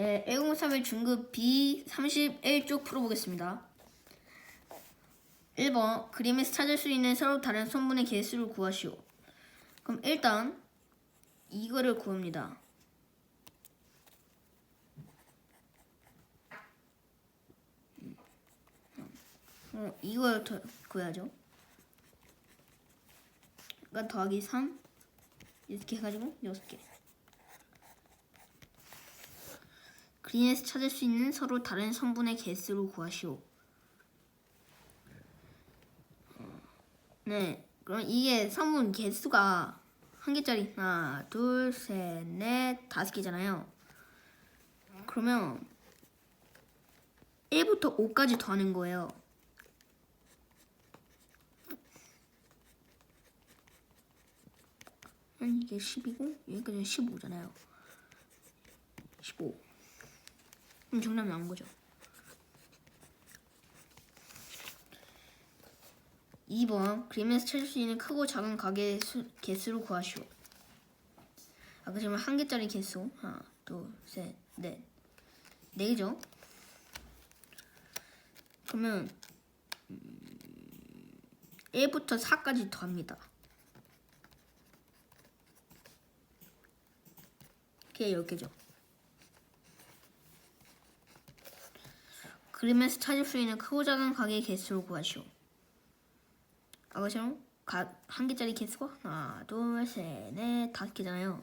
네, 103의 중급 B31쪽 풀어보겠습니다. 1번 그림에서 찾을 수 있는 서로 다른 성분의 개수를 구하시오. 그럼 일단 이거를 구합니다. 어, 이걸 더 구해야죠. 그러니까 더하기 3 이렇게 해가지고 6개. 그린에서 찾을 수 있는 서로 다른 성분의 개수를 구하시오. 네, 그럼 이게 성분 개수가 한 개짜리 하나, 둘, 셋, 넷, 다섯 개잖아요. 그러면 1부터 5까지 더하는 거예요. 이게 10이고 여기까지 15잖아요. 15. 그럼 정답 나온 거죠. 2번 그림에서 찾을 수 있는 크고 작은 가게의 수, 개수를 구하시오. 아까 지금 한 개짜리 개수 하나, 둘, 셋, 넷, 네 개죠. 그러면 음, 1부터 4까지 더합니다. 그게 10개죠. 그림에서 찾을 수 있는 크고 작은 가게의 개수를 구하시오. 가, 한 개짜리 개수가 하나, 둘, 셋, 넷, 다섯 개잖아요.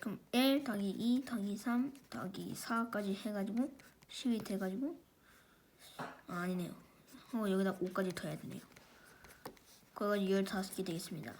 그럼 1 더하기 2 더하기 3 더하기 4까지 해가지고 10이 돼가지고 아, 아니네요. 어, 여기다 5까지 더해야 되네요. 그래가지고 15개 되겠습니다.